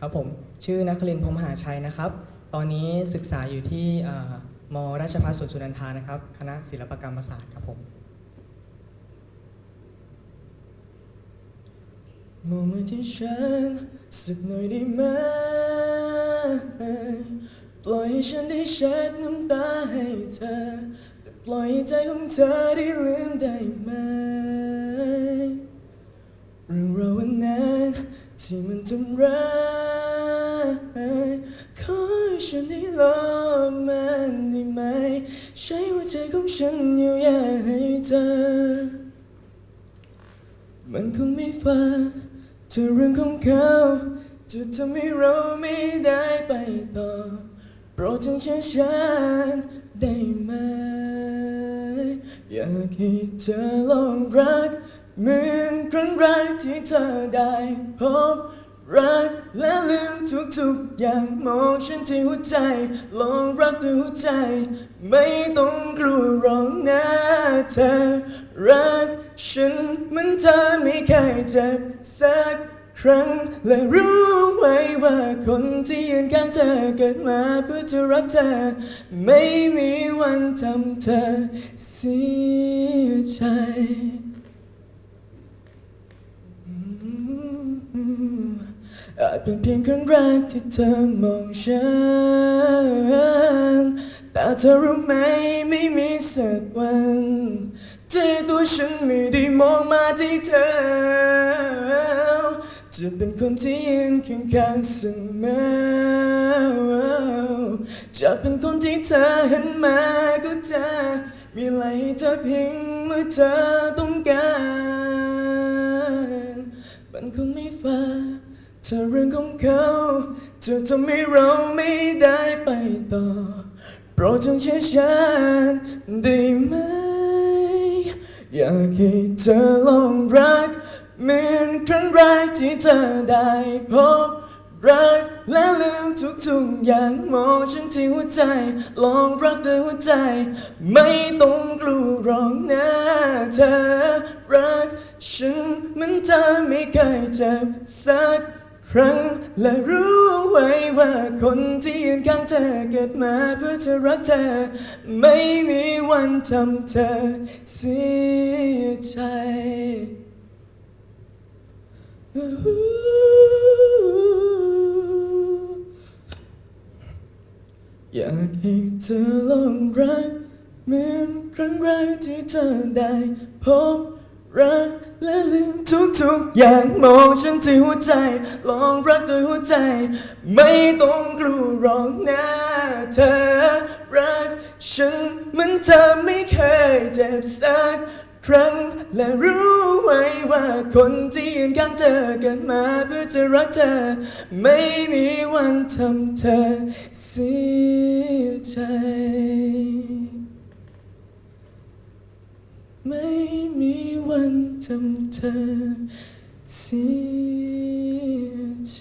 ครับผมชื่อนักลินพรหมหาชัยนะครับ ตอนนี้ศึกษาอยู่ที่มราชภัฏสวนสุนันทานะครับ คณะศิลปกรรมศาสตร์ครับผม มองมาที่ฉันสักหน่อยได้ไหมปล่อยให้ฉันได้เช็ดน้ำตาให้เธอแต่ปล่อยให้ใจของเธอได้ลืมได้ไหมเรื่องราววันนั้นที่มันทำร้าย ฉันได้ลบมันได้ไหม ใช้หัวใจของฉันเยียวยาให้เธอ มันคงไม่ฟังเธอเรื่องของเขาจะทำให้เราไม่ได้ไปต่อโปรดจงเชื่อฉันได้ไหม อยากให้เธอลองรัก เหมือนครั้งแรกที่เธอได้พบ รักและลืมทุกๆ อย่างมองฉันที่หัวใจ ลองรักด้วยหัวใจ ไม่ต้องกลัวหรอกนะเธอ รักฉันเหมือนเธอไม่เคยเจ็บสักครั้งและรู้ไว้ว่าคนที่ยืนข้างเธอเกิดมาเพื่อจะรักเธอ ไม่มีวันทำเธอเสียใจ อาจเป็นเพียงครั้งแรกที่เธอมองฉัน แต่เธอรู้ไหมไม่มีสักวันที่ตัวฉันไม่ได้มองมาที่เธอ จะเป็นคนที่ยืนข้างเสมอจะเป็นคนที่เธอเห็นมาก็จะมีอะไรให้เธอเพียงเมื่อเธอต้อง เธอเรื่องของเขาจะทำให้เราไม่ได้ไปต่อ โปรดจงเชื่อฉันได้ไหม อยากให้เธอลองรัก เหมือนครั้งแรกที่เธอได้พบรักและลืมทุกๆอย่างมองฉันที่หัวใจ ลองรักด้วยหัวใจ ไม่ต้องกลัวหรอกนะเธอรักฉันเหมือนเธอไม่เคยเจ็บสัก รั้ง และรู้ไว้ว่าคนที่ยืนข้างเธอเกิดมาเพื่อจะรักเธอ ไม่มีวันทำเธอเสียใจอยากให้เธอลองรักเหมือนครั้งแรกที่เธอได้พบ รักและลืมทุกๆอย่างมองฉันที่หัวใจ ลองรักด้วยหัวใจ ไม่ต้องกลัวหรอกนะเธอ รักฉันเหมือนเธอไม่เคยเจ็บสักครั้งและรู้ไว้ว่าคนที่ยืนข้างเธอเกิดมาเพื่อจะรักเธอ ไม่มีวันทำเธอเสียใจ ไม่มีวันทำเธอเสียใจ